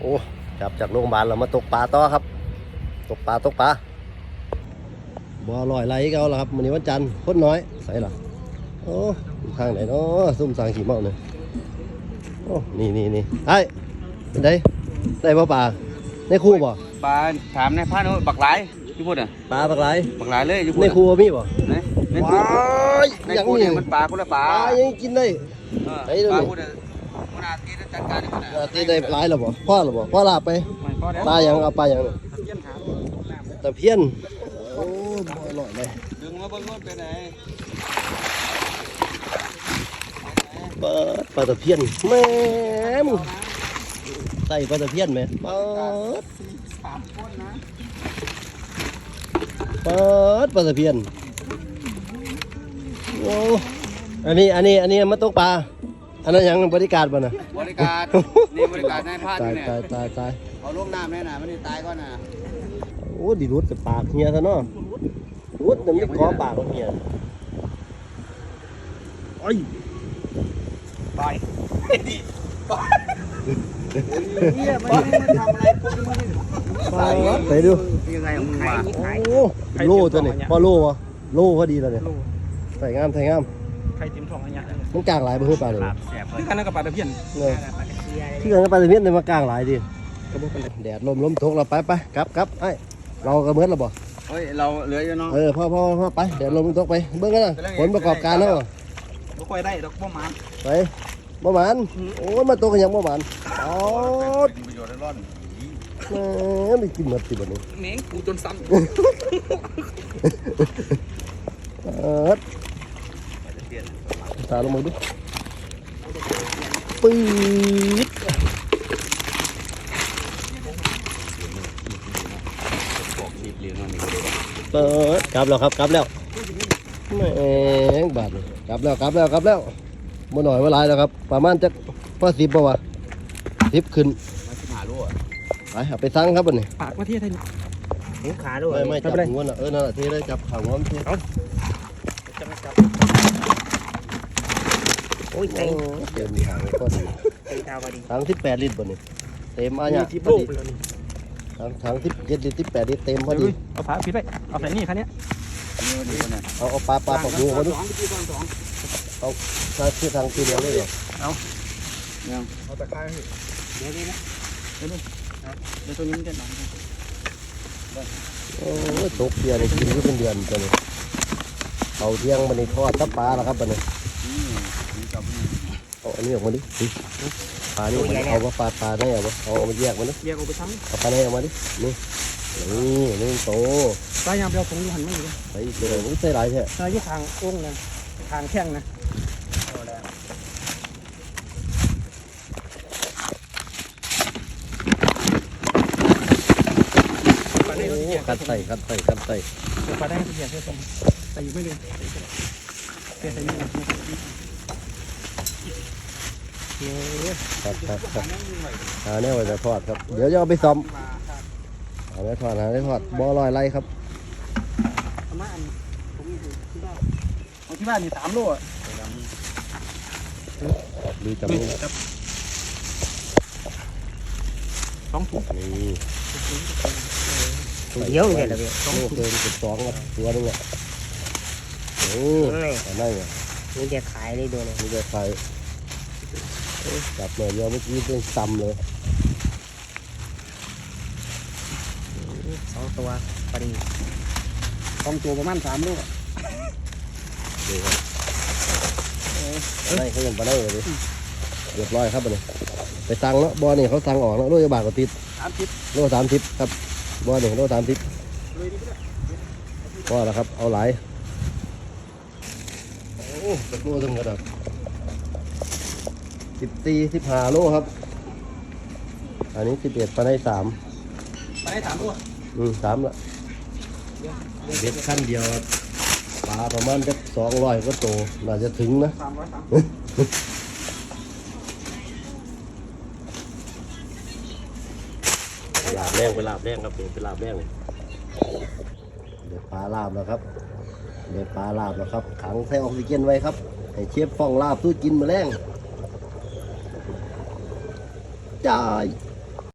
โอ้จับจากโรงพยาบาลเรามาตกปลาต่อครับ ตกปลาตกปลาบ่อลอยไหลเก่าแล้วครับวันนี้วันจันทร์คนน้อยใส่หรอโอ้อยู่ข้างไหนเนาะซุ่มสางขี่เมาเนี่ยโอ้นี่นี่นี่ไอ้เป็นไงได้บ่ปลาในคู่บ่ปลาถามในพานบักหลายที่พูดอะปลาปลาไหลบักหลายเลยที่พูดในอะคู่บ่มีบ่ในในคู่ว้ายในยังคู่นี่เนี่ยมันปลาคนละปปลาลายังกินได้เออไอ้เรื่องปลานี้พูดอะมันอาทิตย์จัดการนี่มันเออ ตีได้หลายแล้วบ่พ่อแล้วบ่พ่อลาบไปไม่พอแล้วปลายังเอาปลายังนี่เยี่ยมหาตะเพียนโอ้บ่อร่อยเลยดึงมาเบิ่งว่าเป็นไงเปิดปลาตะเพียนแม่มใส่ปลาตะเพียนไหมเปิดสามคนนะเปิดปลาตะเพียนโอ้อันนี้อันนี้อันนี้มาตกปลา อันนั้นยังบริการบ่นะบริการนี่บริการนายพานอตายยู่เนี่ยตายตายตายเอาลงน้ำแน่น่ะมันนี่ตายก่อนน่ะโอ้ดิรุดกับปากเฮียซะเนาะรุดน้ำนี่ขอปากของเฮียโอ้ยตายเนี่ยมันทำอะไรพวกนี้มันปลาไปดูยังไงของมึงมาโอ้โลตัวนี้พอโลวะโลพอดีแล้วเนี่ยใส่งามใส่งาม ไข่จิ้มทองอันยักษ์มันกลางหลายเพื่อปลาเลยแสบเลคืยอกันนั่นกับปลาตะเพียนเนี่ยที่กันปลาตะเพียนเนี่ยมากลางหลายดิแดดลมลมทกเราไปไปกลับกลับไอ้เราก็เหมือนเราบ่เฮ้ย เราเหลืออยู่เนาะ เออพ่อพ่อพ่อไปแดดลมลมทกไปเบิ่งกันนะผลประกอบการเนาะบ่ค่อยได้ดอกบ่หมานไปบ่หมานโอ้ยมาตกกันยังบ่หมานอ๋อเป็นประโยชน์ได้ร้อนแหมไม่กินหมดสิบัดนี้เหม็นกูจนซ้ำ เออ ตาลงมาดูปื๊ดบอกชีพเลี้ยงมันนี่เปิดกลับแล้วครับกลับแล้วแหม่งบาดนี่กลับแล้วกลับแล้วกลับแล้วบ่หน่อยว่าหลายแล้วครับ ประมาณจักพอสิบป่าวะสิบขึ้นมาสิบหาลูกอะไปเอาไปสั่งครับบัดนี้ปากมาเที่ยวไทยหูขาด้วยไม่ไม่จับหัวน่ะเออนั่นแหละที่ได้จับขางหัวมันทีจะไม่จับ โอ้ยเต็มถังก็ดีไข่ดาวก็ดีถังสิบแปดลิตรบัดนี้เต็มอะมีเนี่ยทิปพโลอกดีไปแล้วนี่ถังถังสิบเจ็ดลิตรสิบแปดลิตรเต็มพอดีเอาฝาปิดไปเอาใส่นี่คันนี้นี่มันดีกว่าเนี่ยเอาเอาปลาปลาปลาหูมาดูสองพี่ก่อนสองถ้าชื่อทางทีเดียวเลยเหรอเอาตะไคร้เดี๋ยวนี้นะเดี๋ยวนี้เดี๋ยวตัวนี้มันจะหนังโอ้ยตกเบียร์นี่กินอยู่เป็นเดือนตัวนี้เอาเที่ยงมันนี่ทอดตับปลาแล้วครับบัดนี้นี่นี่กับนี่ เอาอันนี้ออกมาดิดิปลานี่ออกมาดิเอาว่าปลาปลาได้เอาวะเอาเอามาแยกมันดิแยกออกไปทั้งเอาปลาได้ออกมาดินี่นี่นี่โตปลายามเดียวผงอยู่หันไม่อยู่ใส่อีกเลยมันใส่หลายแท้ปลาอยู่ทางโอ่งนะทางแข้งนะโอ้คัดใส่คัดใส่คัดใส่ปลาได้ที่เสียเสื้อส้มใส่อยู่ไม่เลยเสียใส่นี่นะ คัดคัดคัดหาแนวไว้จะทอดครับ เดี๋ยวจะเอาไปซ้อมหาแนวทอดหาแนวทอดบ่อลอยไรครับประมาณผมอยู่ที่บ้านของที่บ้านมีสามโลอะดูจับมือสองถุงนี่เดียวเลยเหรอพี่โลเกินสิบสองครับตัวนึงอะโอ้อันนั้นอะนี่จะขายเลยโดนนี่จะใคร จับหน่อยเดียวเมื่อกี้เป็นซ้ำเลยสองตัวพอดีสองตัวประมาณสามโลดูครับได้เขายังไปได้เลยดิเรียบร้อยครับบัดนี้ไปสั่งแล้วบอนี่เขาสั่งออกแล้วโลจะบาทกว่าติดสามสิบโลสามทิปครับบอนี่โลสามทิปพอแล้วครับ เอาหลายโอ้ตะโลถึงกระดับ สิบสี่สิบห้าโลครับ อันนี้สิบเอ็ดไปได้สามไปได้สามตัวอืมสามละเบ็ดขั้นเดียวครับปลาประมาณจะสองร้อยก็โต น่าจะถึงนะสามร้อยสามลาบแรงไปลาบแรงครับเป็นไปลาบแรงเดี๋ยวปลาลาบแล้วครับเดี๋ยวปลาลาบแล้วครับ ขังใส่ออกซิเจนไว้ครับ ให้เชฟฟองลาบสู้กินแมาแรง จ่าย